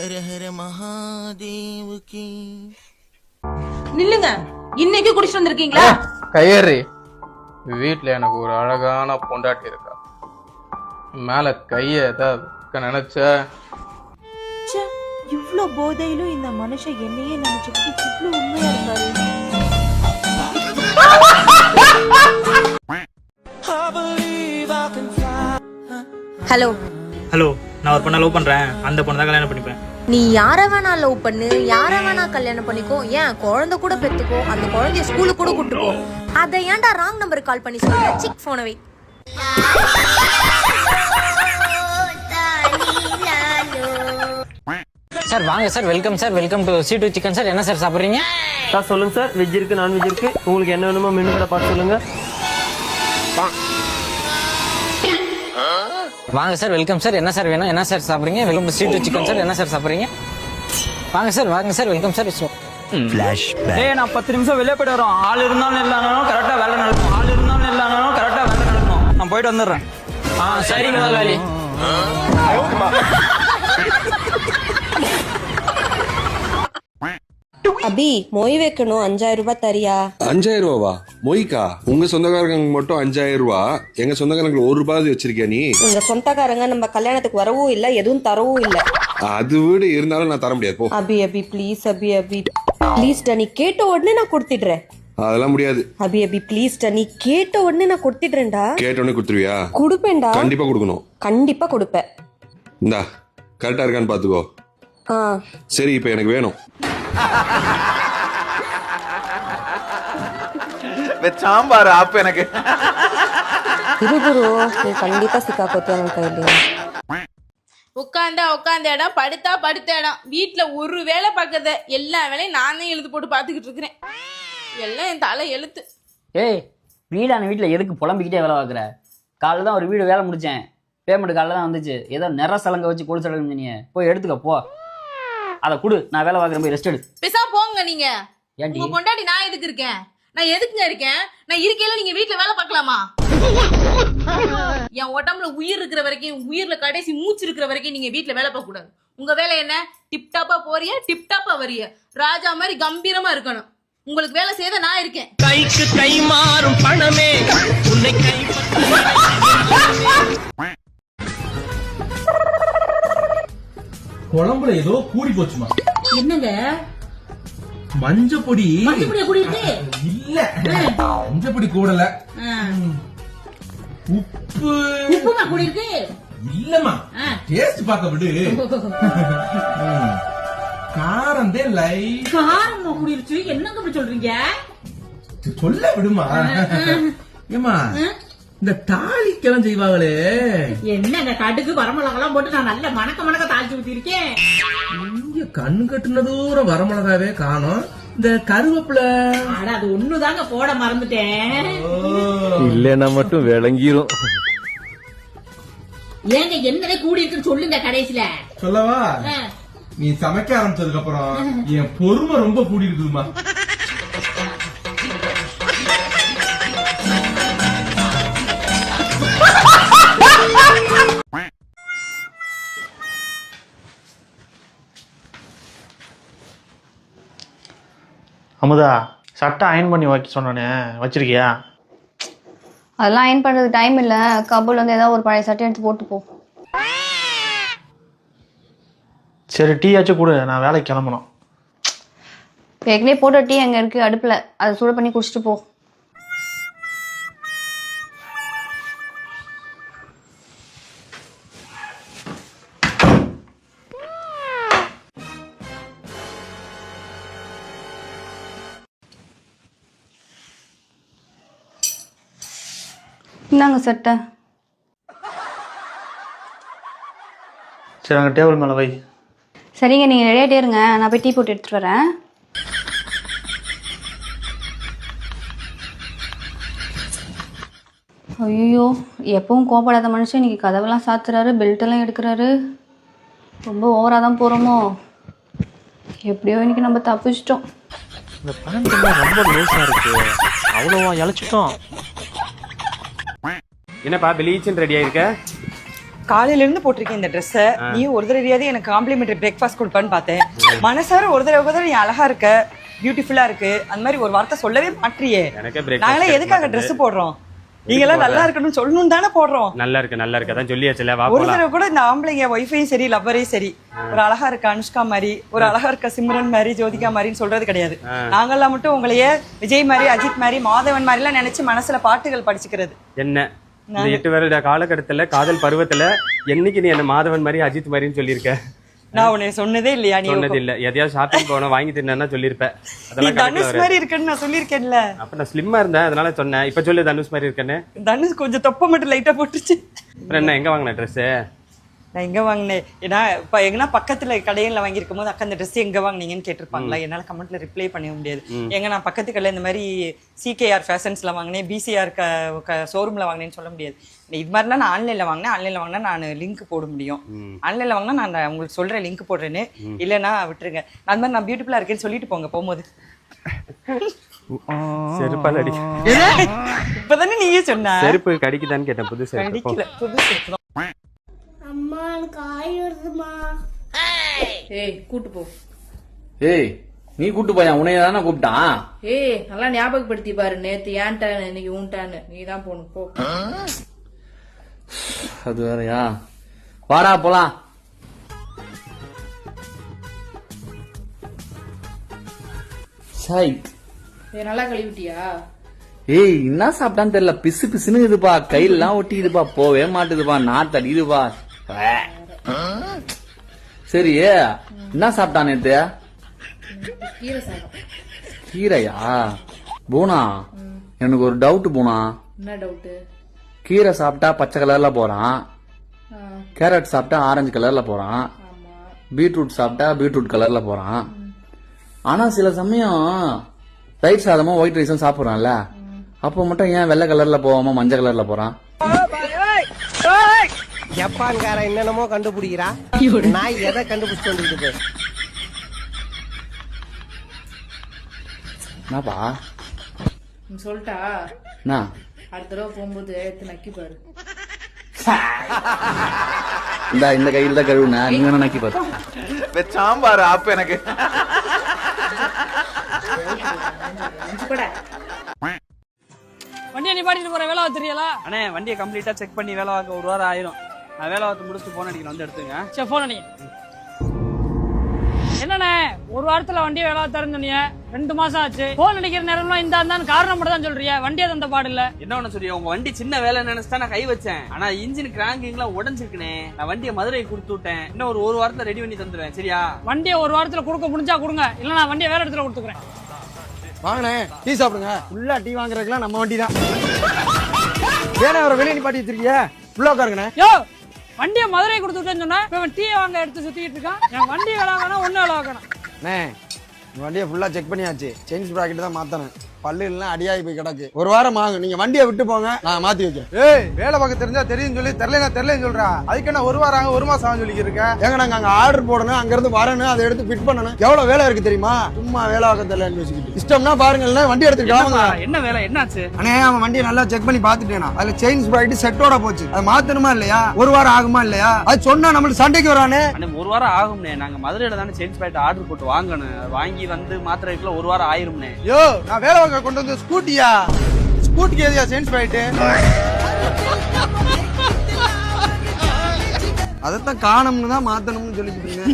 ஹர ஹர மகாதேவுக்கு. நில்லுங்க. இன்னைக்கு குடிச்சிட்டு வந்திருக்கீங்களா? கையேறி. வீட்டில் எனக்கு ஒரு அழகான பொண்டாட்டி இருக்கா. மேலே கையை ஏதாவது நினைச்ச? ச்சே, இவ்ளோ போதையிலும் இந்த மனுஷன் என்னையே நினைச்சுக்கிட்டு இவ்ளோ உண்மையா இருக்காரு. ஹலோ ஹலோ நான் ஒரு பொண்ணை லவ் பண்றேன். அந்த பொண்ணு தான் கல்யாணம் பண்ணிப்பேன். நீ யார வேணா லவ் பண்ணு யார வேணா கல்யாணம் பண்ணிக்கோ ஏன் குழந்தை கூட பெத்துக்கோ அந்த குழந்தைய ஸ்கூலுக்கு கூட கூட்டுக்கோ. அதை ஏன்டா ராங் நம்பர் கால் பண்ணி சொல்ற? சிக் போனை வை. சார் வாங்க sir welcome sir welcome to C two chicken sir. என்ன சார் சாப்பிட்றீங்க? சார் சொல்லுங்க சார். வெஜ் இருக்கு நான்வெஜ் இருக்கு. உங்களுக்கு என்ன வேணுமோ மெனு கடை பார்த்து சொல்லுங்க. வாங்க சார் வெல்கம் சார். என்ன சார் வேணும்? என்ன சார் சாப்பிட்றீங்க? Welcome to C two chicken sir. என்ன சார் சாப்பிட்றீங்க? வாங்க சார் வாங்க சார். Welcome sir. ஏய் நான் பத்து நிமிஷம் வெளியே போயிட்டு வரோம். ஆள் இருந்தாலும் இல்லைனாலும் கரெக்டாக வேலை நடக்கும் ஆள் இருந்தாலும் இல்லைனாலும் கரெக்டாக வேலை நடக்கும் நான் போயிட்டு வந்துடுறேன். ஆ சரிங்க முதலாளி. அபி மொய் வைக்கணும் அஞ்சாயிரம் ரூபாய் தரியா? அஞ்சாயிரம் ரூபாவா மொய்க்கா? உங்க சொந்தக்காரங்க மட்டும் அஞ்சாயிரம் ரூபா எங்க சொந்தக்காரங்களுக்கு ஒரு ரூபாய் வச்சிருக்கியா நீ? உங்க சொந்தக்காரங்க நம்ம கல்யாணத்துக்கு வரவும் இல்ல எதுவும் தரவும் இல்ல. அது வீடு இருந்தாலும் நான் தர முடியாது. போ. அபி அபி ப்ளீஸ் அபி அபி. ப்ளீஸ் நீ கேட்ட உடனே நான் கொடுத்துடுறேன். அதெல்லாம் முடியாது. அபி அபி ப்ளீஸ் நீ கேட்ட உடனே நான் கொடுத்துடுறேன்டா கேட்டோடனே கொடுத்துருவியா? கொடுப்பேன்டா கண்டிப்பா கொடுக்கணும். கண்டிப்பா கொடுப்பேன். இந்தா கரெக்டா இருக்கான்னு பாத்துக்கோ சரி இப்ப எனக்கு வேணும். சாம்பார் அப்ப எனக்கு. இரு குரு நீ கண்டிப்பா சிக்கா கொத்தியா கையில. உட்காந்தா உட்காந்த இடம் படுத்தா படுத்த இடம். வீட்டுல ஒரு வேலை பார்க்கறத எல்லா வேலையும் நானே எழுது போட்டு பார்த்துக்கிட்டு இருக்கிறேன். எல்லாம் என் தலை எழுத்து. ஏய் வீடான வீட்டில் எதுக்கு புலம்பிக்கிட்டே வேலை பார்க்குற? காலைல தான் ஒரு வீடு வேலை முடித்தேன் பேமெண்ட் காலைல தான் வந்துச்சு. ஏதோ நிற சலங்கை வச்சு கொலுசு எடுக்கணும் நீ போய் எடுத்துக்க போ. அதை கொடு நான் வேலை பார்க்குறேன் போய் ரெஸ்ட் எடு. பேசா போங்க நீங்க. ஏன்டி? உங்க பொண்டாட்டி நான் எதுக்கு இருக்கேன்? நான் எதுக்குங்க இருக்கேன்? நான் இருக்கையில நீங்க வீட்டுல வேலை பார்க்கலாமா? என் உடம்புல உயிர் இருக்கிற வரைக்கும் உயிர்ல கடைசி மூச்சு இருக்கிற வரைக்கும் நீங்க வீட்டுல வேலை பார்க்க கூடாது உங்க வேலை என்ன? டிப்டாப்பா போறிய? டிப்டாப்பா வரிய? ராஜா மாதிரி கம்பீரமா இருக்கணும். உங்களுக்கு வேலை செய்த நான் இருக்கேன். கைக்கு கை மாறும் பணமே. உன்னை கை குழம்புல ஏதோ கூடி போச்சுமா? என்னங்க? மஞ்ச பொடி கூடி இருக்கு இல்ல. மஞ்ச பொடி கூடல. உப்பு. உப்புமா கூடி இருக்கு இல்லம்மா டேஸ்ட் பார்க்க விடு. ம். காரம் தான் லைட். காரமா கூடி இருக்கு என்னங்க இப்படி சொல்றீங்க? சொல்ல விடுமா. ஏமா இந்த தாளிக்கெல்லாம் செய்வாங்களே. என்னங்க கடுகு வரமிளகெல்லாம் போட்டு நான் நல்ல மணக்க மணக்க தாளிச்சு ஊத்திருக்கேன். இங்க கண்ணு கட்டுன தூரம் வரமிளகாவே காணோம். இந்த கருவேப்பிலை. அட அது ஒண்ணுதாங்க போட மறந்துட்டேன். இல்லைன்னா மட்டும் விளங்கிரும். ஏங்க என்னதே கூடி இருக்குன்னு சொல்லுங்க கடைசியில. சொல்லவா? நீ சமைக்க ஆரம்பிச்சதுக்கு அப்புறம் என் பொறுமை ரொம்ப கூடி இருக்குதுமா அமுதா சட்டை அயன் பண்ணி வைக்க சொன்னானே வச்சிருக்கியா? அதெல்லாம் அயன் பண்றதுக்கு டைம் இல்ல. கபூல் வந்து ஏதாவது ஒரு பழைய சட்டை எடுத்து போட்டு போ சரி டீ ஆச்சும் கொடு. நான் வேலைக்கு கிளம்பணும். ஏற்கனவே போட்ட டீ அங்க இருக்கு அடுப்புல. அதை சூடு பண்ணி குடிச்சிட்டு போ. இந்தாங்க சட்டை. சரி அங்கே டேபிள் மேலே வை. சரிங்க நீங்க ரெடியாகிட்டே இருங்க. நான் போய் டீ போட்டு எடுத்துட்டு வரேன். ஐயோ எப்பவும் கோபப்படாத மனுஷன். இன்னைக்கு கதவெல்லாம் சாத்துறாரு பெல்ட் எல்லாம் எடுக்கிறாரு. ரொம்ப ஓவராக தான் போகிறோமோ எப்படியோ இன்னைக்கு நம்ம தப்பிச்சிட்டோம். இந்த பேண்ட் ரொம்ப லூஸாக இருக்கு. அவ்வளோவா இழைச்சிட்டோம். என்னப்பா ப்ளீச்சிங் ரெடி ஆயிருக்க? காலையில இருந்து போட்டிருக்கேன் இந்த ட்ரெஸ்ஸை நீ ஒரு தடவையாவது எனக்கு காம்ப்ளிமெண்டரி பிரேக்ஃபாஸ்ட் கொடுப்பான்னு பார்த்தேன். மனசார ஒரு தடவை கூட நீ அழகா இருக்க பியூட்டிஃபுல்லா இருக்கு. அந்த மாதிரி ஒரு வார்த்தை சொல்லவே எனக்கு நாங்களே எதுக்காக Dress போடுறோம்? நீங்க எல்லாம் நல்லா இருக்கணும்னு சொல்லணும் தானே போடுறோம். நல்லா இருக்கு நல்லா இருக்கு. அதான் சொல்லியாச்சுல வா ஒரு தடவை கூட இந்த ஆம்பளைங்க ஒய்ஃபையும் சரி லவ்வரையும் சரி ஒரு அழகா இருக்க அனுஷ்கா மாதிரி ஒரு அழகா இருக்க சிம்ரன் மாதிரி ஜோதிகா மாதிரின்னு சொல்றது கிடையாது. நாங்கெல்லாம் மட்டும் உங்களையே விஜய் மாதிரி அஜித் மாதிரி மாதவன் மாதிரி எல்லாம் நினைச்சு மனசுல பாட்டுகள் படிச்சுக்கிறது. என்ன? இந்த எட்டு வருட காலகட்டத்துல காதல் பருவத்துல என்னைக்கு நீ என்ன மாதவன் மாதிரி அஜித் மாதிரின்னு சொல்லியிருக்க? நான் உன்னை சொன்னதே இல்லையா நீ? சொன்னது இல்ல எதையாவது ஷாப்பிங் போன வாங்கி தின்னா சொல்லியிருப்ப. நீ அதெல்லாம் தனுஷ். மாதிரி இருக்கன்னு நான் சொல்லியிருக்கேன்ல. அப்ப நான் ஸ்லிம்மா இருந்தேன் அதனால சொன்னேன். இப்ப சொல்லு தனுஷ் மாதிரி இருக்கேன்னு. தனுஷ் கொஞ்சம் தொப்பை மட்டும் லைட்டா போட்டுச்சு. அப்புறம் என்ன எங்க வாங்கின ட்ரெஸ் நான் எங்க வாங்கினேன்? ஏன்னா இப்ப எங்கன்னா பக்கத்துல கடையில வாங்கியிருக்கும் போது அக்கா இந்த ட்ரெஸ் எங்க வாங்குனீங்கன்னு கேட்டிருப்பாங்களா? என்னால கமெண்ட்ல ரிப்ளை பண்ண முடியாது. எங்க நான் பக்கத்து கடையில இந்த மாதிரி சிகேஆர் ஃபேஷன்ஸ்ல வாங்கினேன் பிசிஆர் ஷோரூம்ல வாங்கினேன்னு சொல்ல முடியாது. இது மாதிரிலாம் நான் ஆன்லைன்ல வாங்கினேன். ஆன்லைன்ல வாங்கினா நான் லிங்க் போட முடியும். ஆன்லைன்ல வாங்கினா நான் அந்த உங்களுக்கு சொல்றேன் லிங்க் போடுறேன்னு. இல்லைன்னா விட்டுருங்க. அந்த மாதிரி நான் பியூட்டிஃபுல்லா இருக்கேன்னு சொல்லிட்டு போங்க போகும்போது. செருப்பால் அடி. இப்பதானே நீயே சொன்ன? செருப்பு கடிக்குதான்னு கேட்டேன் புது செருப்பு. போ. அடிக்கல புது செருப்பு தான். ஏய் கூட்டு போ. ஏய் நீ கூட்டு போயா? உன்னைய தானே கூப்பிட்டான்? ஏய் நல்லா ஞாபகப்படுத்தி பாரு. நேத்து ஏன்ட்டான்னு இன்னைக்கு ஊன்ட்டான்னு நீ தான் போகணும். போ. அது வேறயா? வாடா போலாம். சாய் ஏய் நல்லா கழுவிட்டியா? ஏய் என்ன சாப்பிட்டான்னு தெரியல. பிசு பிசுன்னு இதுப்பா. கையெல்லாம் ஒட்டிடுப்பா போவே மாட்டுதுப்பா. நாத்து அடிக்குதுப்பா. சரி என்ன சாப்பிட்டான் நேத்து? சாதம் கீரையா? பூனா? எனக்கு ஒரு டவுட் பூனா. கீரை சாப்பிட்டா பச்சை கலர்ல போறான். கேரட் சாப்பிட்டா ஆரஞ்சு கலர்ல போறான். ஆமா. பீட்ரூட் சாப்பிட்டா பீட்ரூட் கலர்ல போறான். ஆனா சில சமயம் ரைட் சாதமும் ஒயிட் ரைஸும் சாப்பிடுறான்ல. அப்போ மட்டும் ஏன் வெள்ளை கலர்ல போகாம மஞ்சள் கலர்ல போறான்? ஜப்பான்காரன் என்னென்னமோ கண்டுபிடிக்கிறா? நான் எதை கண்டுபிடிச்சு வந்துருக்கு என்னப்பா? நீ சொல்லிட்டா? அடுத்த தடவை போகும்போது எடுத்து நக்கி பாரு. இந்த இந்த கையில் தான் கழுவுன. நீங்க வேணா நக்கி பார்த்து சாம்பார் ஆப்பு எனக்கு. வண்டியை நிப்பாட்டிட்டு போற வேலை தெரியல அண்ணே வண்டியை கம்ப்ளீட்டா செக் பண்ணி வேலை பார்க்க ஒரு வாரம் ஆயிரும். நான் வேலை பார்த்து முடிச்சுட்டு போன் அடிக்கிறேன் வந்து எடுத்துங்க சரி போன் அடிங்க. என்னண்ணே ஒரு வாரத்துல வண்டியை வேலை தரேன்னு சொன்னீங்க. ரெண்டு மாசம் ஆச்சு. போன் அடிக்கிற நேரம்லாம் இந்த அந்த காரணம் மட்டும் தான் சொல்றியா வண்டியை தந்த பாடு இல்ல. என்ன ஒண்ணு சொல்றியா உங்க வண்டி சின்ன வேலை நினைச்சு நான் கை வச்சேன். ஆனா இன்ஜின் கிராங்கிங்லாம் உடஞ்சிருக்குனே நான் வண்டியை மதுரை கொடுத்து விட்டேன். இன்னும் ஒரு ஒரு வாரத்துல ரெடி பண்ணி தந்துருவேன். சரியா? வண்டியை ஒரு வாரத்துல கொடுக்க முடிஞ்சா கொடுங்க. இல்ல நான் வண்டியை வேற இடத்துல கொடுத்துக்கிறேன். வாங்கண்ணே டீ சாப்பிடுங்க. ஃபுல்லா டீ வாங்குறதுக்குலாம் நம்ம வண்டி தான் ஏன்னா அவரை வெளியே நிப்பாட்டி வச்சிருக்கிய. ஃபுல்லா உட்காருங்கண்ணே. யோ வண்டியை மதுரை கொடுத்துட்டேன்னு சொன்னா இவன் டீ வாங்க எடுத்து சுத்திட்டு இருக்கான். என் வண்டி வேலை வேணா ஒண்ணு வேலை அண்ணே வண்டியை ஃபுல்லா செக் பண்ணியாச்சு. சேஞ்ச் ப்ராக்கெட் தான் மாத்தணும். பல்லு எல்லாம் அடியாகி போய் கிடக்கு. ஒரு வாரம் ஆகும். நீங்க வண்டியை விட்டு போங்க நான் மாத்தி வைக்கிறேன். ஏய் வேலை பார்க்க தெரிஞ்சா தெரியும் சொல்லி தெரியல தெரியலன்னு சொல்றா. அதுக்கு என்ன ஒரு வாரம் ஆகும் ஒரு மாசம் ஆகும் சொல்லி இருக்க ஏங்க நாங்க அங்க ஆர்டர் போடணும் அங்க இருந்து வரணும் அதை எடுத்து ஃபிட் பண்ணணும். எவ்வளவு வேலை இருக்கு தெரியுமா? சும்மா வேலை பார்க்க தெரியலன்னு யோசிக்கிட்டு இஷ்டம்னா பாருங்க வண்டி எடுத்துக்கிட்டாங்க என்ன வேலை என்னாச்சு? அண்ணே அவன் வண்டியை நல்லா செக் பண்ணி பார்த்துட்டேனா அதுல செயின் ஸ்ப்ரைட் செட்டோட போச்சு. அது மாத்தணுமா இல்லையா? ஒரு வாரம் ஆகுமா இல்லையா? அது சொன்னா நம்மளுக்கு சண்டைக்கு வரானே. அண்ணே ஒரு வாரம் ஆகும்னே. நாங்க மதுரையில தானே சேஞ்ச் பண்ணிட்டு ஆர்டர் போட்டு வாங்கணும். வாங்கி வந்து மாத்திரைக்குள்ள ஒரு வாரம் ஆயிரும்னே. யோ நான் வேலை ரோடுக்கு கொண்டு வந்து ஸ்கூட்டியா? ஸ்கூட்டிக்கு எதையா சேஞ்ச் பண்ணிட்டு அதைத்தான் காணம்னு தான் மாத்தணும்னு சொல்லிக்கிட்டு